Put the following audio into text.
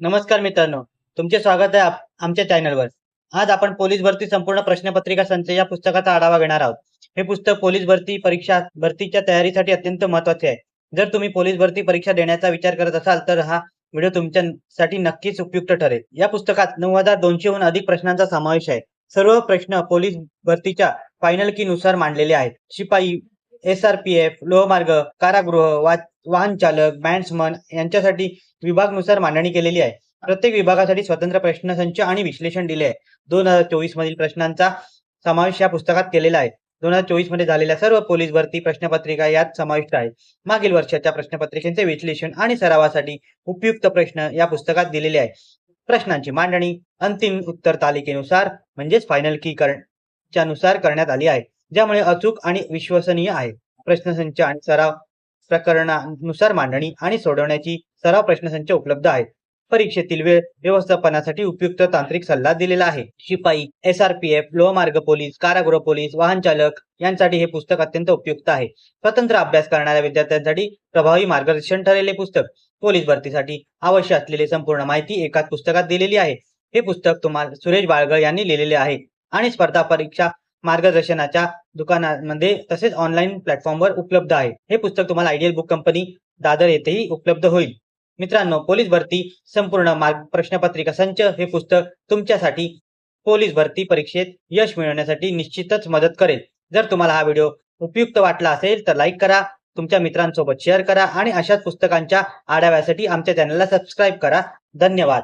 नमस्कार मित्रांनो. तुमचे स्वागत आहे आमच्या चॅनलवर. आज आपण पोलीस भरती संपूर्ण प्रश्नपत्रिका संच या पुस्तकाचा आढावा घेणार आहोत. हे पुस्तक पोलीस भरती परीक्षा भरतीच्या तयारीसाठी अत्यंत महत्त्वाचे आहे. जर तुम्ही पोलीस भरती परीक्षा देण्याचा विचार करत असाल तर हा व्हिडिओ तुमच्यासाठी नक्कीच उपयुक्त ठरेल. या पुस्तकात नऊ हजार दोनशेहून अधिक प्रश्नांचा समावेश आहे. सर्व प्रश्न पोलीस भरतीच्या फायनल की नुसार मांडलेले आहेत. शिपाई एस आर पी एफ लोहमार्ग कारागृह वा वाहन चालक बँड्समन यांच्यासाठी विभागनुसार मांडणी केलेली आहे. प्रत्येक विभागासाठी स्वतंत्र प्रश्नसंच आणि विश्लेषण दिले आहे. दोन हजार चोवीस मधील प्रश्नांचा समावेश या पुस्तकात केलेला आहे. दोन हजार चोवीसमध्ये झालेल्या सर्व पोलीस भरती प्रश्नपत्रिका यात समाविष्ट आहे. मागील वर्षाच्या प्रश्नपत्रिकेचे विश्लेषण आणि सरावासाठी उपयुक्त प्रश्न या पुस्तकात दिलेले आहे. प्रश्नांची मांडणी अंतिम उत्तर तालिकेनुसार म्हणजेच फायनल की नुसार करण्यात आली आहे. ज्यामुळे अचूक आणि विश्वसनीय आहे. प्रश्नसंच आणि सराव प्रकरणानुसार मांडणी आणि सोडवण्याची सराव प्रश्नसंच उपलब्ध आहेत. परीक्षेतील वेळ व्यवस्थापनासाठी उपयुक्त तांत्रिक सल्ला दिलेला आहे. शिपाई एस आर पी एफ लोहमार्ग पोलीस कारागृह पोलीस वाहन चालक यांसाठी हे पुस्तक अत्यंत उपयुक्त आहे. स्वतंत्र अभ्यास करणाऱ्या विद्यार्थ्यांसाठी प्रभावी मार्गदर्शन ठरलेले पुस्तक. पोलीस भरतीसाठी आवश्यक असलेली संपूर्ण माहिती एकाच पुस्तकात दिलेली आहे. हे पुस्तक तुम्हाला सुरेश बाळगळ यांनी लिहिलेले आहे आणि स्पर्धा परीक्षा मार्गदर्शनाच्या दुकानांमध्ये तसेच ऑनलाईन प्लॅटफॉर्मवर उपलब्ध आहे. हे पुस्तक तुम्हाला आयडियल बुक कंपनी दादर येथेही उपलब्ध होईल. मित्रांनो पोलीस भरती संपूर्ण मार्ग प्रश्नपत्रिका संच हे पुस्तक तुमच्यासाठी पोलीस भरती परीक्षेत यश मिळवण्यासाठी निश्चितच मदत करेल. जर तुम्हाला हा व्हिडिओ उपयुक्त वाटला असेल तर लाईक करा तुमच्या मित्रांसोबत शेअर करा आणि अशाच पुस्तकांच्या आढाव्यासाठी आमच्या चॅनलला सबस्क्राईब करा. धन्यवाद.